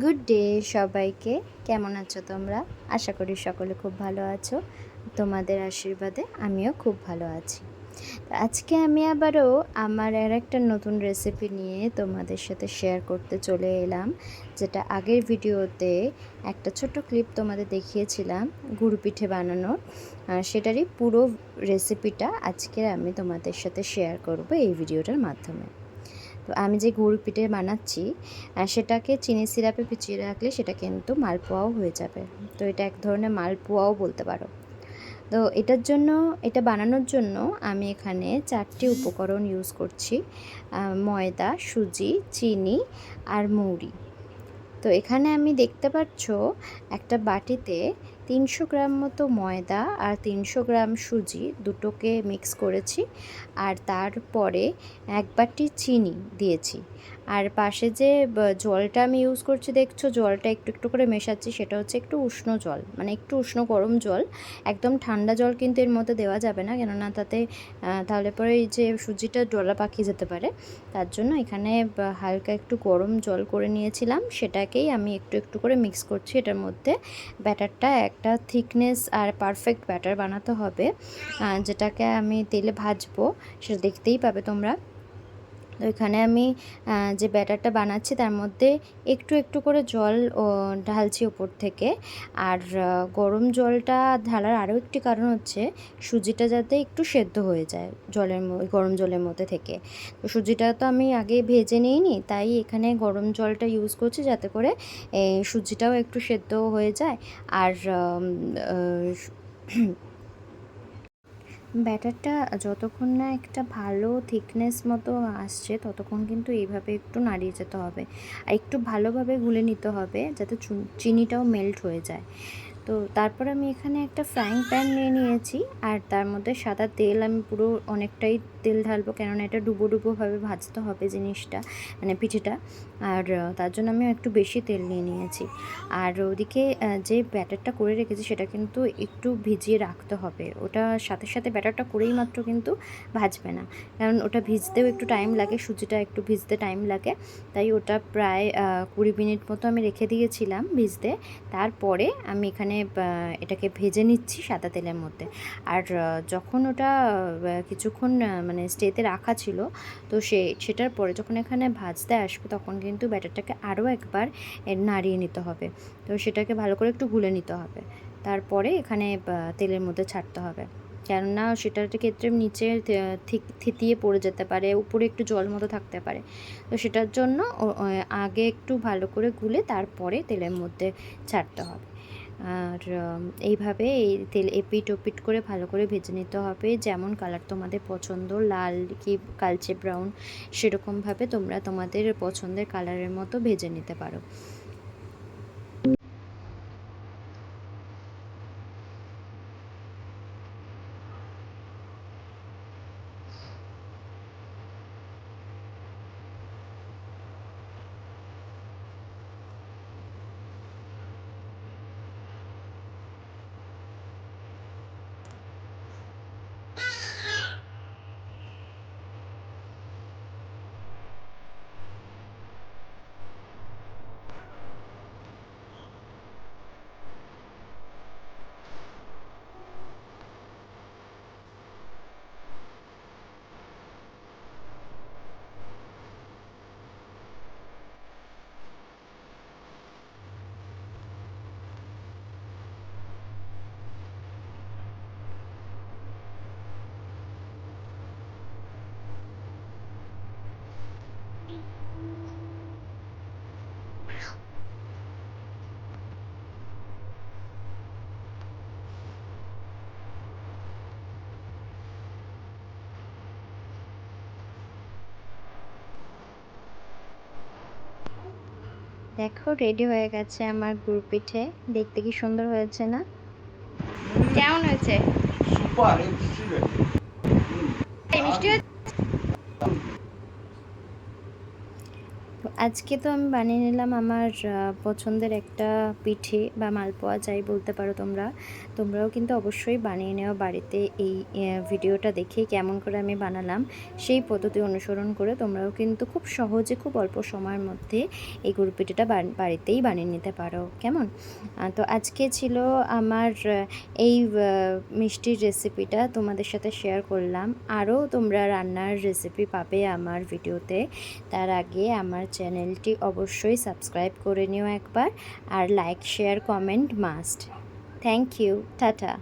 Good day সবাইকে। কেমন আছো তোমরা? আশা করি সকলে খুব ভালো আছো। তোমাদের আশীর্বাদে আমিও খুব ভালো আছি। আজকে আমি আবারও আমার আর একটা নতুন রেসিপি নিয়ে তোমাদের সাথে শেয়ার করতে চলে এলাম, যেটা আগের ভিডিওতে একটা ছোট ক্লিপ তোমাদের দেখিয়েছিলাম, গুড় পিঠে বানানোর। সেটারই পুরো রেসিপিটা আজকে আমি তোমাদের সাথে শেয়ার করব এই ভিডিওটার মাধ্যমে। তো আমি যে গুড় পিঠে বানাচ্ছি সেটাকে চিনি সিরাপে পিছিয়ে রাখলে সেটা কিন্তু মালপোয়াও হয়ে যাবে। তো এটা এক ধরনের মালপোয়াও বলতে পারো। তো এটার জন্য, এটা বানানোর জন্য আমি এখানে চারটি উপকরণ ইউজ করছি ময়দা, সুজি, চিনি আর মৌরি তো এখানে আমি দেখতে পাচ্ছ একটা বাটিতে তিনশো গ্রাম মতো ময়দা আর তিনশো গ্রাম সুজি দুটোকে মিক্স করেছি আর তারপরে এক বাটি চিনি দিয়েছি। আর পাশে যে জলটা আমি ইউজ করছি, দেখছ? জলটা একটু একটু করে মেশাচ্ছি, সেটা হচ্ছে একটু উষ্ণ জল মানে একটু উষ্ণ গরম জল। একদম ঠান্ডা জল কিন্তু এর মধ্যে দেওয়া যাবে না, কেননা তাতে তাহলে পরে এই যে সুজিটা ডলা পাকিয়ে যেতে পারে। তার জন্য এখানে হালকা একটু গরম জল করে নিয়েছিলাম। সেটাকেই আমি একটু একটু করে মিক্স করছি। এটার মধ্যে ব্যাটারটা একটা থিকনেস আর পারফেক্ট ব্যাটার বানাতে হবে। যেটাকে আমি তেলে ভাজবো, সেটা দেখতেই পাবে তোমরা। তো এখানে আমি যে ব্যাটারটা বানাচ্ছি তার মধ্যে একটু একটু করে জল ঢালছি ওপর থেকে। আর গরম জলটা ঢালার আরও একটি কারণ হচ্ছে সুজিটা যাতে একটু সেদ্ধ হয়ে যায় জলের গরম জলের মধ্যে থেকে। তো সুজিটা তো আমি আগে ভেজে নিইনি, তাই এখানে গরম জলটা ইউজ করছি যাতে করে সুজিটাও একটু সেদ্ধ হয়ে যায়। আর ব্যাটারটা যতক্ষণ না একটা ভালো থিকনেস মতো আসছে, ততক্ষণ কিন্তু এইভাবে একটু নাড়িয়ে যেতে হবে। আর একটু ভালোভাবে গুলে নিতে হবে যাতে চিনিটাও মেল্ট হয়ে যায়। তো তারপর আমি এখানে একটা ফ্রাইং প্যান নিয়ে নিয়েছি, আর তার মধ্যে সাদা তেল আমি পুরো অনেকটাই তেল ঢালবো কেননা এটা ডুবো ডুবোভাবে ভাজতে হবে জিনিসটা মানে পিঠেটা। আর তার জন্য আমি একটু বেশি তেল নিয়ে নিয়েছি। আর ওদিকে যে ব্যাটারটা করে রেখেছি সেটা কিন্তু একটু ভিজিয়ে রাখতে হবে। ওটা সাথে সাথে ব্যাটারটা করেই মাত্র কিন্তু ভাজবে না। কারণ ওটা ভিজতেও একটু টাইম লাগে, সুজিটা একটু ভিজতে টাইম লাগে। তাই ওটা প্রায় কুড়ি মিনিট মতো আমি রেখে দিয়েছিলাম ভিজতে। তারপরে আমি এখানে এটাকে ভেজে নিচ্ছি সাদা তেলের মধ্যে। আর যখন ওটা কিছুক্ষণ মানে স্টেতে রাখা ছিল। তো সে, সেটার পরে যখন এখানে ভাজতে আসবে, তখন কিন্তু ব্যাটারটাকে আরও একবার নাড়িয়ে নিতে হবে। তো সেটাকে ভালো করে একটু গুলে নিতে হবে। তারপরে এখানে তেলের মধ্যে ছাড়তে হবে। কেননা সেটার ক্ষেত্রে নিচে থিতিয়ে পড়ে যেতে পারে, উপরে একটু জল মতো থাকতে পারে। তো সেটার জন্য আগে একটু ভালো করে গুলে তারপরে তেলের মধ্যে ছাড়তে হবে। আর এইভাবে এই তেল এপিট ওপিট করে ভালো করে ভেজে নিতে হবে। যেমন কালার তোমাদের পছন্দ, লাল কি কালচে ব্রাউন সেরকমভাবে তোমরা তোমাদের পছন্দের কালারের মতো ভেজে নিতে পারো। দেখো রেডি হয়ে গেছে আমার গুড় পিঠে দেখতে কি সুন্দর হয়েছে না? কেমন হয়েছে। আজকে তো আমি বানিয়ে নিলাম আমার পছন্দের একটা পিঠে বা মালপোয়া, যাই বলতে পারো তোমরা। তোমরাও কিন্তু অবশ্যই বানিয়ে নেওয়া বাড়িতে এই ভিডিওটা দেখে কেমন করে আমি বানালাম সেই পদ্ধতি অনুসরণ করে তোমরাও কিন্তু খুব সহজে, খুব অল্প সময়ের মধ্যে এই গুড় পিঠেটা বাড়িতেই বানিয়ে নিতে পারো। কেমন? তো আজকে ছিল আমার এই মিষ্টির রেসিপিটা তোমাদের সাথে শেয়ার করলাম। আরও তোমরা রান্নার রেসিপি পাবে আমার ভিডিওতে। তার আগে আমার চ্যানেলটি অবশ্যই সাবস্ক্রাইব করে নিও একবার আর like share comment must. Thank you tata.